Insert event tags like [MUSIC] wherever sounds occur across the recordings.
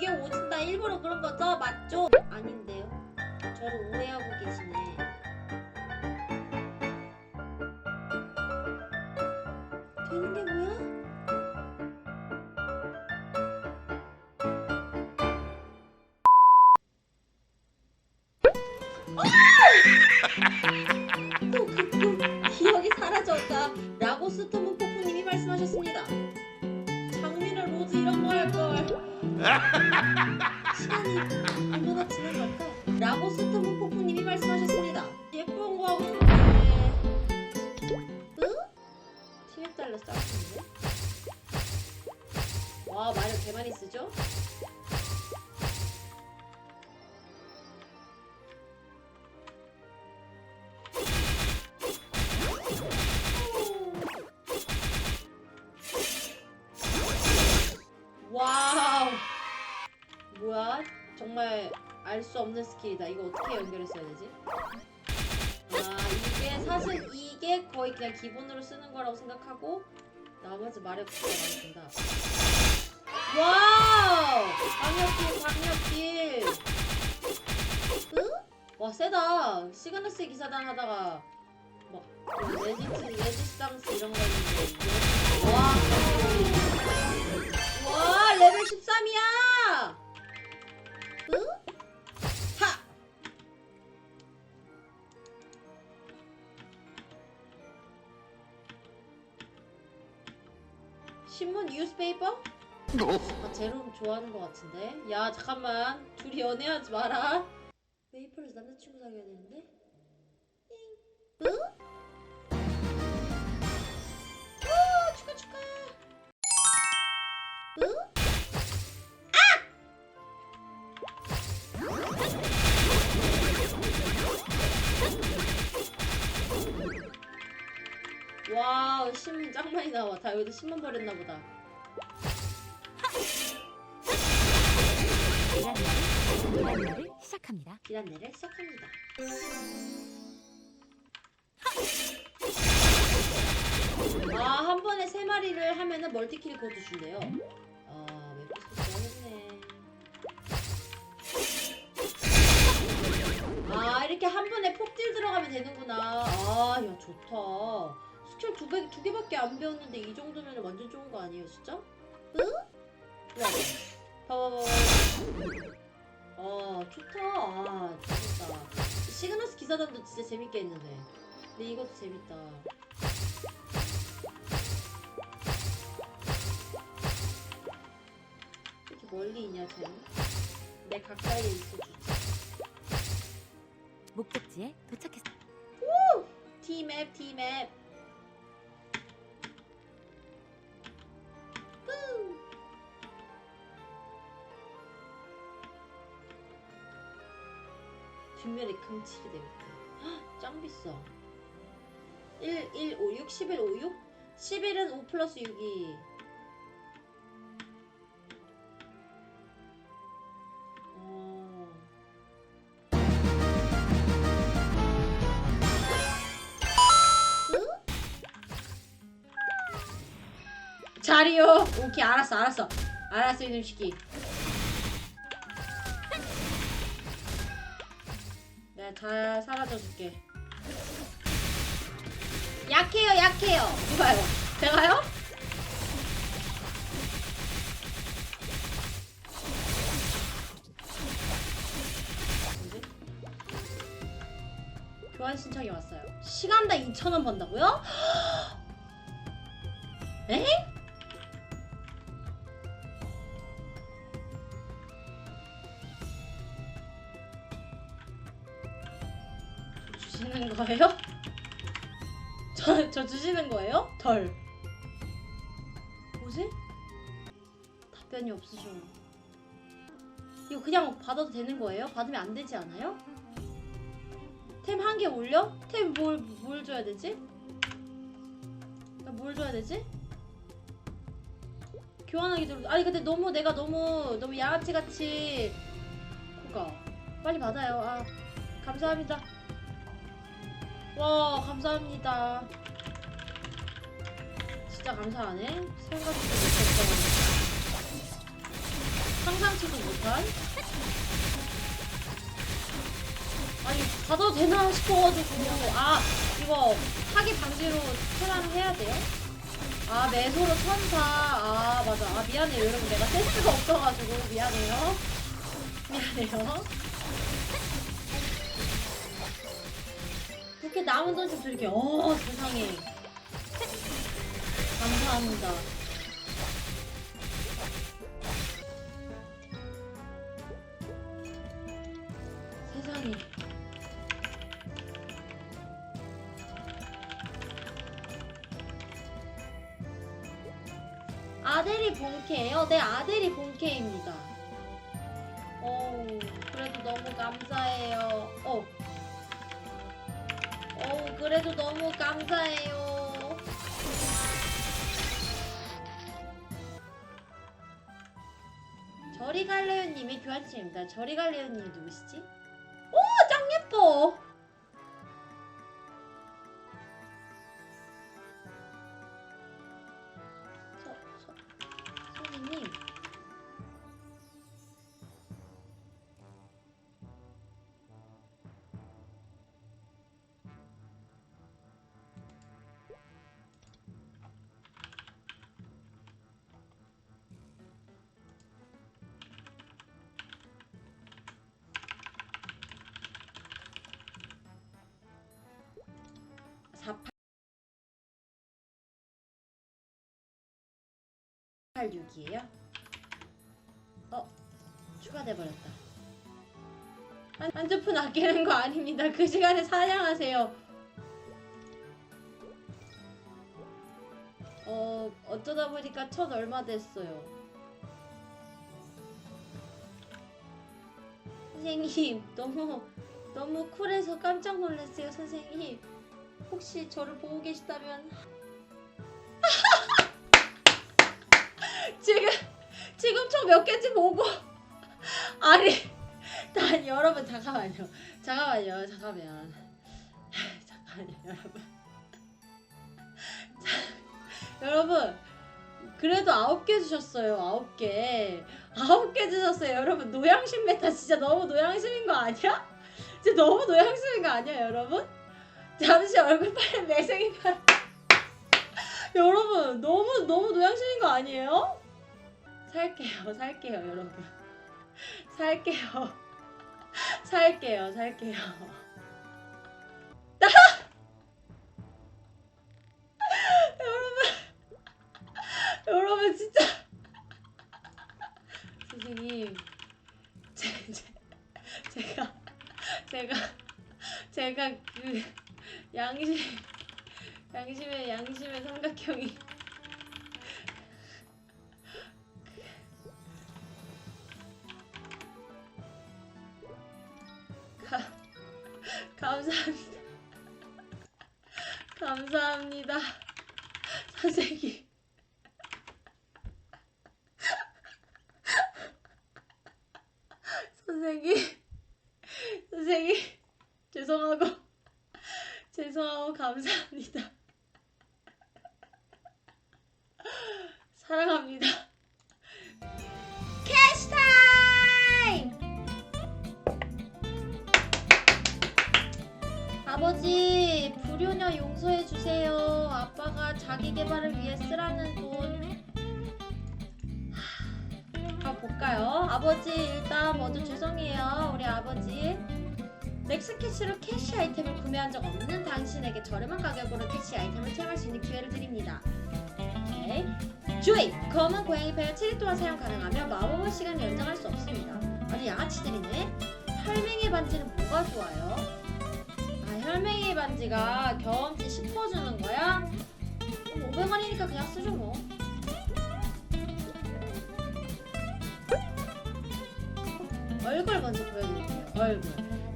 이게 오진다 일부러 그런 거죠? 맞죠? 아닌데요. 저를 오해하고 계시네. 되는 게 뭐야? 또 그, 그 기억이 사라졌다. 라고 스토브 포프님이 말씀하셨습니다. 장미를 로즈 이런 거 할 걸. 시간이 얼마나 지난 걸까? 라고 스토브 포프님이 말씀하셨습니다. 예쁜 거 하고 있는데. 응? TF 달러 싸우는데? 와, 마리오 개 많이 쓰죠? 뭐야? 정말 알 수 없는 스킬이다. 이거 어떻게 연결했어야 되지? 아 이게 사실 이게 거의 그냥 기본으로 쓰는 거라고 생각하고 나머지 된다. 와우! 강력길 강력길 응? 와 세다. 시그너스 기사단 하다가 막 레지스 레지스탕스 이런 거 있는데 와 와 레벨 13이야 신문 뉴스페이퍼? 아 제롬 좋아하는 것 같은데 야 잠깐만 둘이 연애하지 마라 메이플에서 남자친구 사귀어야 되는데 응? 응? 오 축하 축하 응? 아! 와우 신문 짱 많이 나와. 다 여기다 신문 버렸나 보다. 계란말이? 시작합니다. 비란내를 시작합니다. 아 한 번에 세 마리를 하면은 멀티킬 코드 준대요. 아 웹소스 좋아했네. 아 이렇게 한 번에 폭딜 들어가면 되는구나. 아 야 좋다 스킬 두, 개, 두 개밖에 안 배웠는데 이 정도면 완전 좋은 거 아니에요 진짜? 응? 그래 봐봐봐 아 좋다. 아 재밌다 시그너스 기사단도 진짜 재밌게 했는데. 근데 이것도 재밌다. 이렇게 멀리 있냐 쟤내 가까이에 있어주지. 목적지에 도착했습니다. T맵 T맵 뒷면에 금칠이 되겠다 헉, 짱 비싸 1, 1, 5, 6, 11, 5, 6? 11은 5 플러스 6이 어... 자리요. 오케이 알았어 알았어 알았어 이놈 시키. 잘 사라져줄게. 약해요 약해요. 누가요? 제가요? 교환 신청이 왔어요. 시간당 2,000원 번다고요? [GASPS] 에? 주시는 거예요? [LAUGHS] 저, 저 주시는 거예요? 덜. 뭐지? 답변이 없으셔. 이거 그냥 받아도 되는 거예요? 받으면 안 되지 않아요? 템 한 개 올려? 템 뭘, 뭘 줘야 되지? 나 뭘 줘야 되지? 교환하기 들 아니 근데 너무 내가 너무 너무 양아치 같이 그니까 빨리 받아요 아 감사합니다 와 감사합니다. 진짜 감사하네. 생각지도 못했던 상상치도 못한. 아니 받아도 되나 싶어가지고 아 이거 사기 방지로 테라를 해야 돼요? 아 매소로 천사. 아 맞아. 아 미안해요 여러분. 내가 센스가 없어가지고 미안해요. 미안해요 그렇게 남은 돈씩 이렇게. 어 세상에. [LAUGHS] 감사합니다. 세상에. 아델이 본캐예요? 네 아델이 본캐입니다 그래도 너무 감사해요 저리 갈래요 님이 교환팀입니다 저리 갈래요 님이 누구시지? 오! 짱 예뻐! 6이에요? 어? 추가돼 버렸다. 한, 한주푼 아끼는 거 아닙니다. 그 시간에 사냥하세요. 어, 어쩌다 보니까 첫 얼마 됐어요. 선생님, 너무, 너무 쿨해서 깜짝 놀랐어요, 선생님. 혹시 저를 보고 계시다면 지금 지금 저몇 개지 보고. 아니 난 여러분 잠깐만요. 잠깐만요 잠깐만 잠깐만요 여러분. 자, 여러분 그래도 아홉 개 주셨어요 아홉 개. 아홉 개 주셨어요. 여러분 노양심 메타 진짜 너무 노양심인 거 아니야? 진짜 너무 노양심인 거 아니야 여러분? 잠시 얼굴 빨리 매생이 가. 여러분 너무 너무 노양심인 거 아니에요? 살게요 살게요 여러분. 살게요. 살게요 살게요. 여러분. 여러분 진짜. 선생님 제, 제, 제가 제가 제가 그 양심 양심의 양심의 삼각형이 감사합니다. 감사합니다. 선생님. 선생님. 선생님. 죄송하고 죄송하고 감사합니다. 사랑합니다. 아버지, 불효녀 용서해 주세요. 아빠가 자기 개발을 위해 쓰라는 돈. 하, 볼까요? 아버지, 일단 먼저 죄송해요. 우리 아버지. 넥스캐시로 캐시 아이템을 구매한 적 없는 당신에게 저렴한 가격으로 캐시 아이템을 체험할 수 있는 기회를 드립니다. 오케이. 주의! 검은 고양이 폐가 7일 동안 사용 가능하며 마법의 시간을 연장할 수 없습니다. 아주 양아치들이네. 혈맹의 반지는 뭐가 좋아요? 아, 혈맹의 반지가 경험치 10% 주는 거야? 500원이니까 그냥 쓰죠 뭐. 얼굴 먼저 보여드릴게요. 얼굴.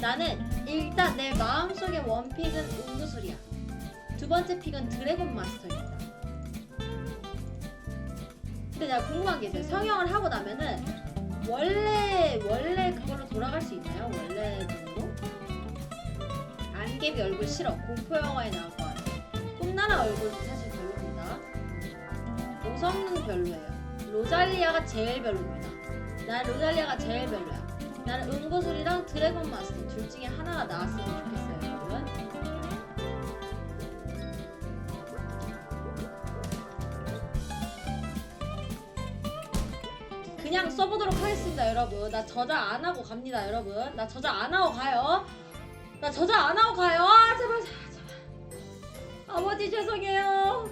나는 일단 내 마음속의 원픽은 음무술이야. 두 번째 픽은 드래곤 마스터입니다. 근데 내가 궁금한 게 있어요. 성형을 하고 나면은 원래 원래 그걸로 돌아갈 수 있나요? 원래 안개비 얼굴 싫어. 공포 영화에 나올 것 같아. 꿈나라 얼굴도 사실 별로입니다. 오성능 별로예요. 로잘리아가 제일 별로입니다. 난 로잘리아가 제일 별로야. 나는 응고술이랑 드래곤 마스터 둘 중에 하나가 나왔으면 좋겠어요, 여러분. 그냥 써보도록 하겠습니다, 여러분. 나 저장 안 하고 갑니다, 여러분. 나 저장 안 하고 가요. 저자 안 하고 가요. 아, 제발, 제발, 제발. 아버지 죄송해요.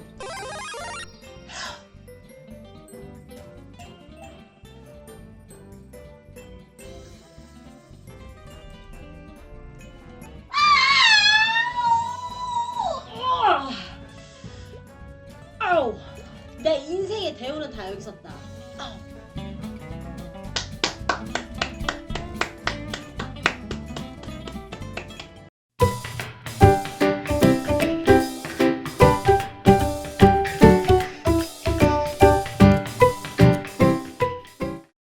아우! 아우! 내 인생의 대우는 다 여기 있었다. 아우.